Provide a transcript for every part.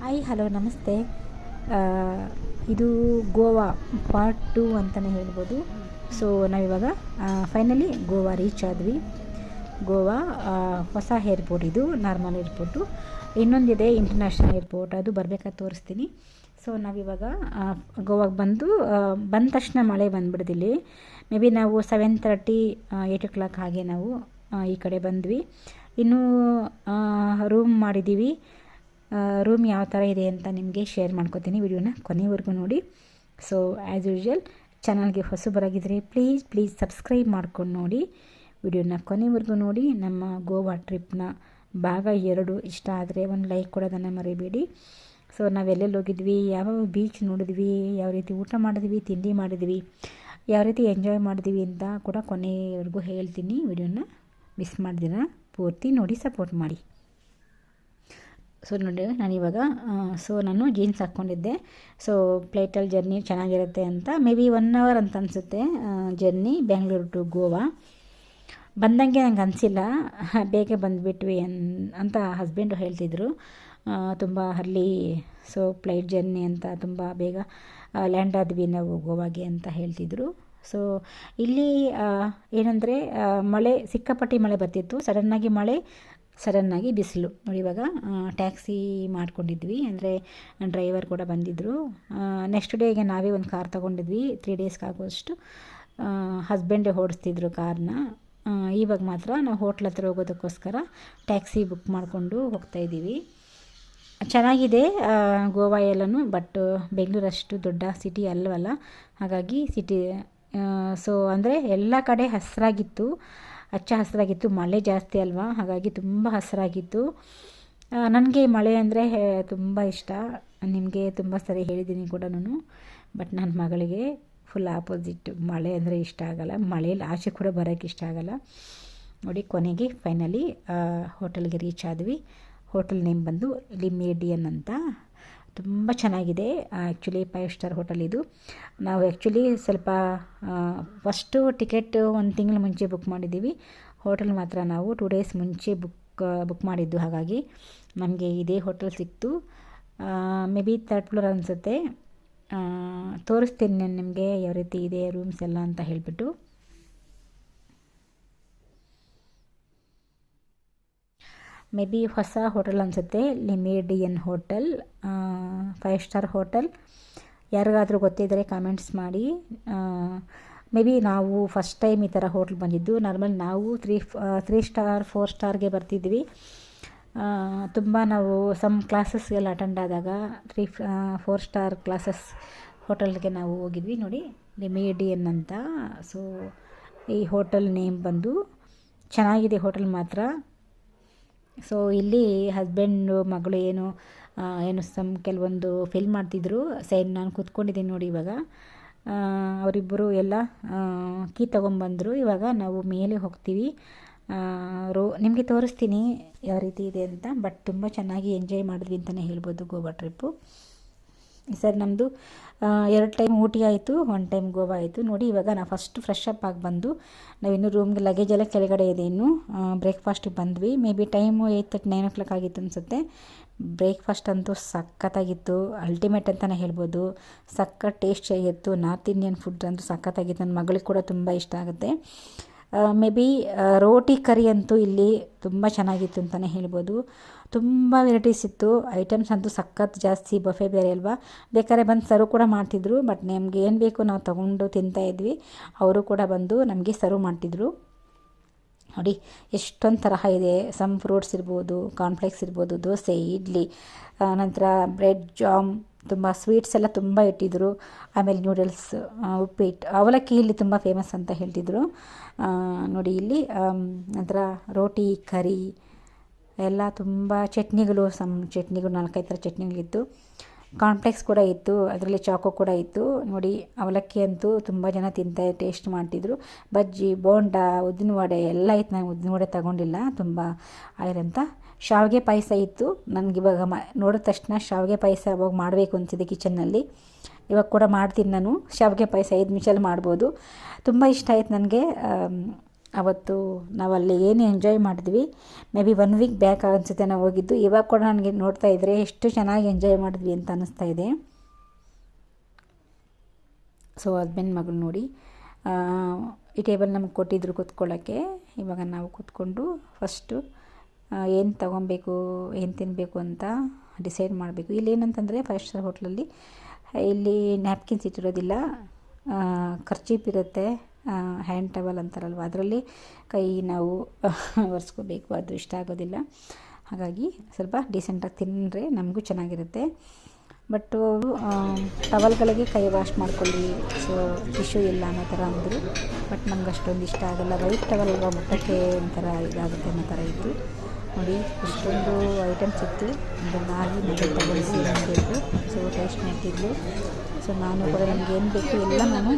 Hi hello ನಮಸ್ತೆ. ಇದು Goa part two ಅಂತಲೇ ಹೇಳ್ಬೋದು. ಸೊ ನಾವಿವಾಗ ಫೈನಲಿ ಗೋವಾ ರೀಚ್ ಆದ್ವಿ. ಗೋವಾ ಹೊಸ ಏರ್ಪೋರ್ಟ್ ಇದು ನಾರ್ಮಲ್ ಏರ್ಪೋರ್ಟು ಇನ್ನೊಂದಿದೆ ಇಂಟರ್ನ್ಯಾಷನಲ್ ಏರ್ಪೋರ್ಟ್ ಅದು ಬರಬೇಕಾ ತೋರಿಸ್ತೀನಿ. ಸೊ ನಾವಿವಾಗ ಗೋವಾಗೆ ಬಂದು ಬಂದ ತಕ್ಷಣ ಮಳೆ ಬಂದುಬಿಡ್ದಿಲ್ಲಿ ಮೇ ಬಿ ನಾವು seven thirty eight o'clock ಹಾಗೆ ನಾವು ಈ ಕಡೆ ಬಂದ್ವಿ. ಇನ್ನೂ ರೂಮ್ ಮಾಡಿದ್ದೀವಿ ರೂಮ್ ಯಾವ ಥರ ಇದೆ ಅಂತ ನಿಮಗೆ ಶೇರ್ ಮಾಡ್ಕೋತೀನಿ ವಿಡಿಯೋನ ಕೊನೆವರೆಗೂ ನೋಡಿ. ಸೊ ಆ್ಯಸ್ ಯೂಶ್ವಲ್ ಚಾನಲ್ಗೆ ಹೊಸಬರಾಗಿದ್ದರೆ ಪ್ಲೀಸ್ ಪ್ಲೀಸ್ ಸಬ್ಸ್ಕ್ರೈಬ್ ಮಾಡ್ಕೊಂಡು ನೋಡಿ. ವಿಡಿಯೋನ ಕೊನೆವರೆಗೂ ನೋಡಿ. ನಮ್ಮ ಗೋವಾ ಟ್ರಿಪ್ನ ಭಾಗ ಎರಡು ಇಷ್ಟ ಆದರೆ ಒಂದು ಲೈಕ್ ಕೊಡೋದನ್ನು ಮರಿಬೇಡಿ. ಸೊ ನಾವೆಲ್ಲೆಲ್ಲಿ ಹೋಗಿದ್ವಿ, ಯಾವ ಬೀಚ್ ನೋಡಿದ್ವಿ, ಯಾವ ರೀತಿ ಊಟ ಮಾಡಿದ್ವಿ, ತಿಂಡಿ ಮಾಡಿದ್ವಿ, ಯಾವ ರೀತಿ ಎಂಜಾಯ್ ಮಾಡಿದ್ವಿ ಅಂತ ಕೂಡ ಕೊನೆವರೆಗೂ ಹೇಳ್ತೀನಿ. ವಿಡಿಯೋನ ಮಿಸ್ ಮಾಡಿದಿರ, ಪೂರ್ತಿ ನೋಡಿ ಸಪೋರ್ಟ್ ಮಾಡಿ. ಸೊ ನೋಡಿ ನಾನು ಇವಾಗ ಸೊ ನಾನು ಜೀನ್ಸ್ ಹಾಕ್ಕೊಂಡಿದ್ದೆ. ಸೊ ಪ್ಲೇಟಲ್ಲಿ ಜರ್ನಿ ಚೆನ್ನಾಗಿರುತ್ತೆ ಅಂತ ಮೇ ಬಿ ಒನ್ ಅವರ್ ಅಂತ ಅನಿಸುತ್ತೆ ಜರ್ನಿ ಬೆಂಗಳೂರು ಟು ಗೋವಾ ಬಂದಂಗೆ ನಂಗೆ ಅನಿಸಿಲ್ಲ ಬೇಗ ಬಂದುಬಿಟ್ವಿ ಅನ್, ಅಂತ ಹಸ್ಬೆಂಡು ಹೇಳ್ತಿದ್ರು. ತುಂಬ ಅರ್ಲಿ ಸೊ ಫ್ಲೈಟ್ ಜರ್ನಿ ಅಂತ ತುಂಬ ಬೇಗ ಲ್ಯಾಂಡ್ ಆದ್ವಿ ನಾವು ಗೋವಾಗೆ ಅಂತ ಹೇಳ್ತಿದ್ರು. ಸೊ ಇಲ್ಲಿ ಏನಂದರೆ ಮಳೆ, ಸಿಕ್ಕಾಪಟ್ಟಿ ಮಳೆ ಬರ್ತಿತ್ತು. ಸಡನ್ನಾಗಿ ಮಳೆ ಸಡನ್ನಾಗಿ ಬಿಸಿಲು. ನೋಡಿ, ಇವಾಗ ಟ್ಯಾಕ್ಸಿ ಮಾಡ್ಕೊಂಡಿದ್ವಿ. ಅಂದರೆ, ಡ್ರೈವರ್ ಕೂಡ ಬಂದಿದ್ದರು ನೆಕ್ಸ್ಟ್ ಡೇಗೆ ನಾವೇ ಒಂದು ಕಾರ್ ತೊಗೊಂಡಿದ್ವಿ. ತ್ರೀ ಡೇಸ್ಗೆ ಆಗುವಷ್ಟು. ಹಸ್ಬೆಂಡೇ ಓಡಿಸ್ತಿದ್ರು ಕಾರ್ನ. ಇವಾಗ ಮಾತ್ರ ನಾವು ಹೋಟ್ಲ್ ಹತ್ರ ಹೋಗೋದಕ್ಕೋಸ್ಕರ ಟ್ಯಾಕ್ಸಿ ಬುಕ್ ಮಾಡಿಕೊಂಡು ಹೋಗ್ತಾಯಿದ್ದೀವಿ ಚೆನ್ನಾಗಿದೆ ಗೋವಾ ಎಲ್ಲನೂ ಬಟ್ ಬೆಂಗಳೂರಷ್ಟು ದೊಡ್ಡ ಸಿಟಿ ಅಲ್ಲವಲ್ಲ ಹಾಗಾಗಿ ಸಿಟಿ ಸೊ ಅಂದರೆ ಎಲ್ಲ ಕಡೆ ಹಸಿರಾಗಿತ್ತು. ಹಚ್ಚ ಹಸಿರಾಗಿತ್ತು, ಮಳೆ ಜಾಸ್ತಿ ಅಲ್ವಾ? ಹಾಗಾಗಿ ತುಂಬ ಹಸಿರಾಗಿತ್ತು. ನನಗೆ ಮಳೆ ಅಂದರೆ ತುಂಬ ಇಷ್ಟ. ನಿಮಗೆ ತುಂಬ ಸರಿ ಹೇಳಿದ್ದೀನಿ ಕೂಡ ನಾನು. ಬಟ್ ನನ್ನ ಮಗಳಿಗೆ ಫುಲ್ ಆಪೋಸಿಟ್ ಮಳೆ ಅಂದರೆ ಇಷ್ಟ ಆಗಲ್ಲ. ಮಳೆಯಲ್ಲಿ ಆಚೆ ಕೂಡ ಬರೋಕ್ಕೆ ಇಷ್ಟ ಆಗಲ್ಲ. ನೋಡಿ, ಕೊನೆಗೆ ಫೈನಲಿ ಹೋಟೆಲ್ಗೆ ರೀಚ್ ಆದ್ವಿ. ಹೋಟೆಲ್ ನೇಮ್ ಬಂದು ಲಿಮೇಡಿಯನ್ ಅಂತ. ತುಂಬ ಚೆನ್ನಾಗಿದೆ ಆ್ಯಕ್ಚುಲಿ ಫೈವ್ ಸ್ಟಾರ್ ಹೋಟೆಲ್ ಇದು. ನಾವು ಆ್ಯಕ್ಚುಲಿ ಸ್ವಲ್ಪ ಫಸ್ಟು ಟಿಕೆಟ್ ಒಂದು ತಿಂಗಳು ಮುಂಚೆ ಬುಕ್ ಮಾಡಿದ್ದೀವಿ. ಹೋಟೆಲ್ ಮಾತ್ರ ನಾವು ಟೂ ಡೇಸ್ ಮುಂಚೆ ಬುಕ್ ಬುಕ್ ಮಾಡಿದ್ದು ಹಾಗಾಗಿ ನಮಗೆ ಇದೇ ಹೋಟೆಲ್ ಸಿಕ್ತು. ಮೇ ಬಿ ತರ್ಡ್ ಫ್ಲೋರ್ ಅನಿಸುತ್ತೆ. ತೋರಿಸ್ತೀನಿ ನಾನು ನಿಮಗೆ ಯಾವ ರೀತಿ ಇದೆ ರೂಮ್ಸ್ ಎಲ್ಲ ಅಂತ ಹೇಳಿಬಿಟ್ಟು. ಮೇ ಬಿ ಹೊಸ ಹೋಟೆಲ್ ಅನಿಸುತ್ತೆ, Le Meridien hotel five star hotel. ಯಾರಿಗಾದರೂ ಗೊತ್ತಿದ್ದರೆ ಕಾಮೆಂಟ್ಸ್ ಮಾಡಿ. ಮೇ ಬಿ ನಾವು ಫಸ್ಟ್ ಟೈಮ್ ಈ ಥರ ಹೋಟ್ಲ್ ಬಂದಿದ್ದು. ನಾರ್ಮಲ್ ನಾವು ತ್ರೀ ತ್ರೀ ಸ್ಟಾರ್ ಫೋರ್ ಸ್ಟಾರ್ಗೆ ಬರ್ತಿದ್ವಿ. ತುಂಬ ನಾವು ಸಮ್ ಕ್ಲಾಸಸ್ಗೆಲ್ಲ ಅಟೆಂಡ್ ಆದಾಗ ತ್ರೀ ಫೋರ್ ಸ್ಟಾರ್ ಕ್ಲಾಸಸ್ ಹೋಟೆಲ್ಗೆ ನಾವು ಹೋಗಿದ್ವಿ ನೋಡಿ. ಲಿಮಿಡಿಯನ್ ಅಂತ. ಸೊ ಈ ಹೋಟೆಲ್ ನೇಮ್ ಬಂದು ಚೆನ್ನಾಗಿದೆ ಹೋಟೆಲ್ ಮಾತ್ರ. ಸೊ ಇಲ್ಲಿ ಹಸ್ಬೆಂಡು ಮಗಳು ಏನು ಏನು ಸಮ್ ಕೆಲವೊಂದು ಫಿಲ್ ಮಾಡ್ತಿದ್ರು. ಸೈಡ್ ನಾನು ಕೂತ್ಕೊಂಡಿದ್ದೀನಿ ನೋಡಿ ಇವಾಗ. ಅವರಿಬ್ಬರು ಎಲ್ಲ ಕೀ ತೊಗೊಂಬಂದರು. ಇವಾಗ ನಾವು ಮೇಲೆ ಹೋಗ್ತೀವಿ. ರೋ, ನಿಮಗೆ ತೋರಿಸ್ತೀನಿ ಯಾವ ರೀತಿ ಇದೆ ಅಂತ ಬಟ್ ತುಂಬ ಚೆನ್ನಾಗಿ ಎಂಜಾಯ್ ಮಾಡಿದ್ವಿ ಅಂತಲೇ ಹೇಳ್ಬೋದು ಗೋವಾ ಟ್ರಿಪ್ಪು ಸರ್ ನಮ್ಮದು ಎರಡು ಟೈಮ್ ಊಟಿ ಆಯಿತು ಒನ್ ಟೈಮ್ ಗೋವಾ ಆಯಿತು. ನೋಡಿ, ಇವಾಗ ನಾವು ಫಸ್ಟ್ ಫ್ರೆಶ್ ಅಪ್ ಆಗಿ ಬಂದು ನಾವಿನ್ನೂ ರೂಮ್ಗೆ ಲಗೇಜ್ ಎಲ್ಲ ಕೆಳಗಡೆ ಇದೆ ಇನ್ನೂ. ಬ್ರೇಕ್ಫಾಸ್ಟಿಗೆ ಬಂದ್ವಿ. May be time eight thirty nine o'clock ಆಗಿತ್ತು ಅನಿಸುತ್ತೆ. ಬ್ರೇಕ್ಫಾಸ್ಟ್ ಅಂತೂ ಸಖತ್ತಾಗಿತ್ತು. ಅಲ್ಟಿಮೇಟ್ ಅಂತಲೇ ಹೇಳ್ಬೋದು. ಸಖತ್ ಟೇಸ್ಟ್ ಆಗಿತ್ತು ನಾರ್ತ್ ಇಂಡಿಯನ್ ಫುಡ್ ಅಂತೂ ಸಖತ್ತಾಗಿತ್ತು. ನನ್ನ ಮಗಳಿಗೆ ಕೂಡ ತುಂಬ ಇಷ್ಟ ಆಗುತ್ತೆ. ಮೇ ಬಿ ರೋಟಿ ಕರಿ ಅಂತೂ ಇಲ್ಲಿ ತುಂಬ ಚೆನ್ನಾಗಿತ್ತು ಅಂತಲೇ ಹೇಳ್ಬೋದು. ತುಂಬ ವೆರೈಟೀಸ್ ಇತ್ತು. ಐಟಮ್ಸ್ ಅಂತೂ ಸಖತ್ ಜಾಸ್ತಿ ಬಫೆ ಬೇರೆ ಅಲ್ವಾ? ಬೇಕಾದ್ರೆ ಬಂದು ಸರ್ವ್ ಕೂಡ ಮಾಡ್ತಿದ್ರು ಬಟ್ ನಮಗೆ ಏನು ಬೇಕು ನಾವು ತೊಗೊಂಡು ತಿಂತಾಯಿದ್ವಿ ಅವರು ಕೂಡ ಬಂದು ನಮಗೆ ಸರ್ವ್ ಮಾಡ್ತಿದ್ರು. ನೋಡಿ, ಎಷ್ಟೊಂದು ತರಹ ಇದೆ. ಸಮ್ ಫ್ರೂಟ್ಸ್ ಇರ್ಬೋದು ಕಾನ್ಫ್ಲೆಕ್ಸ್ ಇರ್ಬೋದು, ದೋಸೆ, ಇಡ್ಲಿ ನಂತರ ಬ್ರೆಡ್ ಜಾಮ್ ತುಂಬ ಸ್ವೀಟ್ಸ್ ಎಲ್ಲ ತುಂಬ ಇಟ್ಟಿದ್ದರು ಆಮೇಲೆ ನೂಡಲ್ಸ್ ಉಪ್ಪಿಟ್ಟು ಅವಲಕ್ಕಿ ಇಲ್ಲಿ ತುಂಬ ಫೇಮಸ್ ಅಂತ ಹೇಳ್ತಿದ್ರು. ನೋಡಿ ಇಲ್ಲಿ ನಂತರ ರೋಟಿ, ಕರಿ, ಎಲ್ಲ ತುಂಬ ಚಟ್ನಿಗಳು ಸಮ್ ಚಟ್ನಿಗಳು, ನಾಲ್ಕೈದು ಥರ ಚಟ್ನಿಗಳಿತ್ತು. ಕಾಂಪ್ಲೆಕ್ಸ್ ಕೂಡ ಇತ್ತು, ಅದರಲ್ಲಿ ಚಾಕೋ ಕೂಡ ಇತ್ತು. ನೋಡಿ, ಅವಲಕ್ಕಿ ಅಂತೂ ತುಂಬ ಜನ ತಿಂತಾ ಟೇಸ್ಟ್ ಮಾಡ್ತಿದ್ರು. ಬಜ್ಜಿ, ಬೋಂಡ, ಉದ್ದಿನ ವಡೆ, ಎಲ್ಲ ಇತ್ತು. ನಾನು ಉದ್ದಿನ ವಡೆ ತಗೊಂಡಿಲ್ಲ, ತುಂಬ ಆಯ್ರಂತ ಶಾವಿಗೆ ಪಾಯಸ ಇತ್ತು. ನನಗೆ ಇವಾಗ ಮ, ನೋಡಿದ ತಕ್ಷಣ ಶಾವಿಗೆ ಪಾಯಸ ಅವಾಗ ಮಾಡಬೇಕು ಅನಿಸಿದೆ ಕಿಚನ್ನಲ್ಲಿ. ಇವಾಗ ಕೂಡ ಮಾಡ್ತೀನಿ ನಾನು. ಶಾವಿಗೆ ಪಾಯಸ ಐದು ನಿಮಿಷಲ್ಲಿ ಮಾಡ್ಬೋದು. ತುಂಬ ಇಷ್ಟ ಆಯ್ತು ನನಗೆ. ಅವತ್ತು ನಾವು ಅಲ್ಲಿ ಏನು ಎಂಜಾಯ್ ಮಾಡಿದ್ವಿ. May be one week back ಅನಿಸುತ್ತೆ ನಾವು ಹೋಗಿದ್ದು. ಇವಾಗ ಕೂಡ ನನಗೆ ನೋಡ್ತಾ ಇದ್ದರೆ ಎಷ್ಟು ಚೆನ್ನಾಗಿ ಎಂಜಾಯ್ ಮಾಡಿದ್ವಿ ಅಂತ ಅನ್ನಿಸ್ತಾ ಇದೆ. ಸೊ ಹಸ್ಬೆಂಡ್ ಮಗಳು ನೋಡಿ. ಈ ಟೇಬಲ್ ನಮಗೆ ಕೊಟ್ಟಿದ್ರು ಕೂತ್ಕೊಳ್ಳೋಕ್ಕೆ ಇವಾಗ ನಾವು ಕೂತ್ಕೊಂಡು ಫಸ್ಟು ಏನು ತೊಗೊಬೇಕು, ಏನು ತಿನ್ನಬೇಕು ಅಂತ ಡಿಸೈಡ್ ಮಾಡಬೇಕು. ಇಲ್ಲಿ ಏನಂತಂದರೆ ಫೈವ್ ಸ್ಟಾರ್ ಹೋಟ್ಲಲ್ಲಿ ಇಲ್ಲಿ ನ್ಯಾಪ್ಕಿನ್ಸ್ ಇಟ್ಟಿರೋದಿಲ್ಲ. ಖರ್ಚೀಪ್ ಇರುತ್ತೆ. ಹ್ಯಾಂಡ್ ಟವಲ್ ಅಂತಾರಲ್ವ, ಅದರಲ್ಲಿ ಕೈ ನಾವು ಒರೆಸ್ಕೋಬೇಕು, ಅದು ಇಷ್ಟ ಆಗೋದಿಲ್ಲ. ಹಾಗಾಗಿ ಸ್ವಲ್ಪ ಡೀಸೆಂಟಾಗಿ ತಿಂದರೆ ನಮಗೂ ಚೆನ್ನಾಗಿರುತ್ತೆ. ಬಟ್ ಅವರು ಟವಲ್ಗಳಿಗೆ ಕೈ ವಾಶ್ ಮಾಡ್ಕೊಳ್ಳಿ ಸೊ ಟಿಶ್ಯೂ ಇಲ್ಲ ಅನ್ನೋ ಥರ ಅಂದರು. ಬಟ್ ನಮ್ಗೆ ಅಷ್ಟೊಂದು ಇಷ್ಟ ಆಗಲ್ಲ. ವೈಟ್ ಟವಲ್ ಮುಟ್ಟಕ್ಕೆ ಒಂಥರ ಇದಾಗುತ್ತೆ ಅನ್ನೋ ಥರ ಇತ್ತು. ನೋಡಿ ಇಷ್ಟೊಂದು ಐಟಮ್ಸ್ ಇತ್ತು ಒಂದು ಆಗಿ ಮಗಳು ತಗೊಳಿಸಿ ಬೇಕು ಸೊ ಟೇಸ್ಟ್ ಮಾಡ್ತಿದ್ಲು ಸೊ ನಾನು ಕೂಡ ನನಗೆ ಏನು ಬೇಕು ಎಲ್ಲ ನಾನು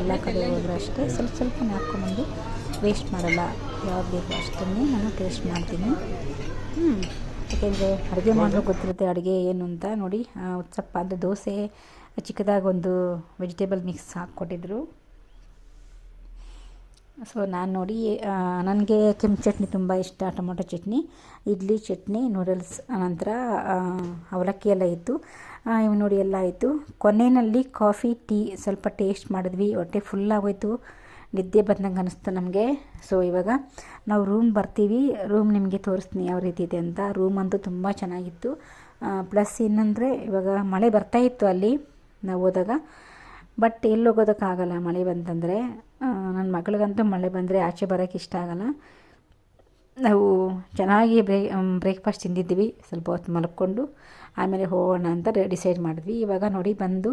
ಎಲ್ಲ ಕಡೆ ಹೋದ್ರೆ ಅಷ್ಟೇ. ಸ್ವಲ್ಪ ಸ್ವಲ್ಪ ಹಾಕ್ಕೊಂಬಂದು ವೇಸ್ಟ್ ಮಾಡಲ್ಲ. ಯಾವ್ದು ಬೇಕು ಅಷ್ಟನ್ನೇ ನಾನು ಟೇಸ್ಟ್ ಮಾಡ್ತೀನಿ. ಹ್ಞೂ ಯಾಕೆಂದರೆ ಅಡುಗೆ ಮಾಡಲು ಗೊತ್ತಿರುತ್ತೆ ಅಡುಗೆ ಏನು ಅಂತ. ನೋಡಿ ಚಪ್ಪ ಅಂದರೆ ದೋಸೆ ಚಿಕ್ಕದಾಗಿ ಒಂದು ವೆಜಿಟೇಬಲ್ ಮಿಕ್ಸ್ ಹಾಕ್ಕೊಟ್ಟಿದ್ರು. ಸೊ ನಾನು ನೋಡಿ ನನಗೆ ಕೆಂಪು ಚಟ್ನಿ ತುಂಬ ಇಷ್ಟ, ಟೊಮೊಟೊ ಚಟ್ನಿ, ಇಡ್ಲಿ ಚಟ್ನಿ ನೂಡಲ್ಸ್ ನಂತರ ಅವಲಕ್ಕಿ ಎಲ್ಲ ಇತ್ತು. ಇವು ನೋಡಿ ಎಲ್ಲ ಆಯಿತು. ಕೊನೆಯಲ್ಲಿ ಕಾಫಿ ಟೀ ಸ್ವಲ್ಪ ಟೇಸ್ಟ್ ಮಾಡಿದ್ವಿ, ಹೊಟ್ಟೆ ಫುಲ್ ಆಗೋಯ್ತು. ನಿದ್ದೆ ಬಂದಂಗೆ ಅನ್ನಿಸ್ತು ನಮಗೆ. ಸೊ ಇವಾಗ ನಾವು ರೂಮ್ ಬರ್ತೀವಿ. ರೂಮ್ ನಿಮಗೆ ತೋರಿಸ್ತೀನಿ ಯಾವ ರೀತಿ ಇದೆ ಅಂತ. ರೂಮ್ ಅಂತೂ ತುಂಬ ಚೆನ್ನಾಗಿತ್ತು. ಪ್ಲಸ್ ಇನ್ನಂದರೆ ಇವಾಗ ಮಳೆ ಬರ್ತಾಯಿತ್ತು ಅಲ್ಲಿ, ನಾವು ಹೋದಾಗ. ಬಟ್ ಎಲ್ಲಿ ಹೋಗೋದಕ್ಕಾಗಲ್ಲ ಮಳೆ ಬಂತಂದರೆ. ನನ್ನ ಮಗಳಿಗಂತೂ ಮಳೆ ಬಂದರೆ ಆಚೆ ಬರೋಕ್ಕೆ ಇಷ್ಟ ಆಗಲ್ಲ. ನಾವು ಚೆನ್ನಾಗಿ ಬ್ರೇಕ್ ಬ್ರೇಕ್ಫಾಸ್ಟ್ ತಿಂದಿದ್ವಿ ಸ್ವಲ್ಪ ಹೊತ್ತು ಮಲ್ಕೊಂಡು. ಆಮೇಲೆ ಹೋಗೋಣ ಅಂತ ಡಿಸೈಡ್ ಮಾಡಿದ್ವಿ. ಇವಾಗ ನೋಡಿ ಬಂದು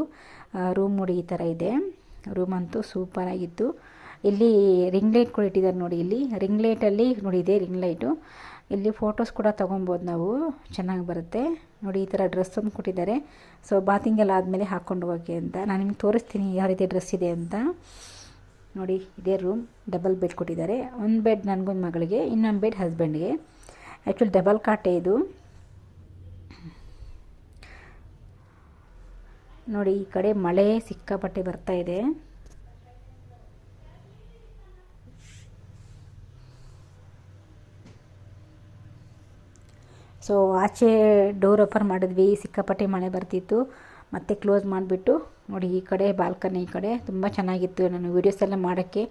ರೂಮ್ ನೋಡಿ ಈ ಥರ ಇದೆ. ರೂಮ್ ಅಂತೂ ಸೂಪರಾಗಿತ್ತು ಇಲ್ಲಿ ರಿಂಗ್ ಲೈಟ್ ಕೂಡ ಇಟ್ಟಿದ್ದಾರೆ ನೋಡಿ ಇಲ್ಲಿ. ರಿಂಗ್ ಲೈಟಲ್ಲಿ ನೋಡಿ ಇದೆ ರಿಂಗ್ ಲೈಟು. ಇಲ್ಲಿ ಫೋಟೋಸ್ ಕೂಡ ತೊಗೊಬೋದು ನಾವು. ಚೆನ್ನಾಗಿ ಬರುತ್ತೆ. ನೋಡಿ ಈ ಥರ ಡ್ರೆಸ್ ಒಂದು ಕೊಟ್ಟಿದ್ದಾರೆ. ಸೊ, ಬಾತಿಂಗೆಲ್ಲ ಆದಮೇಲೆ ಹಾಕ್ಕೊಂಡು ಹೋಗೋಕ್ಕೆ ಅಂತ. ನಾನು ನಿಮ್ಗೆ ತೋರಿಸ್ತೀನಿ ಯಾವ ರೀತಿ ಡ್ರೆಸ್ ಇದೆ ಅಂತ. ನೋಡಿ, ಇದೇ ರೂಮ್ ಡಬಲ್ ಬೆಡ್ ಕೊಟ್ಟಿದ್ದಾರೆ. ಒಂದು ಬೆಡ್ ನನಗೊಂದು ಮಗಳಿಗೆ, ಇನ್ನೊಂದು ಬೆಡ್ ಹಸ್ಬೆಂಡ್ಗೆ ಆ್ಯಕ್ಚುಲಿ ಡಬಲ್ ಕಾಟೆ ಇದು. ನೋಡಿ, ಈ ಕಡೆ ಮಳೆ ಸಿಕ್ಕಾಪಟ್ಟೆ ಬರ್ತಾ ಇದೆ. ಸೊ ಆಚೆ ಡೋರ್ ಓಪನ್ ಮಾಡಿದ್ವಿ, ಸಿಕ್ಕಾಪಟ್ಟೆ ಮಳೆ ಬರ್ತಿತ್ತು. ಮತ್ತೆ ಕ್ಲೋಸ್ ಮಾಡಿಬಿಟ್ಟು ನೋಡಿ, ಈ ಕಡೆ, ಬಾಲ್ಕನಿ ಈ ಕಡೆ ತುಂಬ ಚೆನ್ನಾಗಿತ್ತು ನಾನು ವೀಡಿಯೋಸ್ ಎಲ್ಲ ಮಾಡೋಕ್ಕೆ.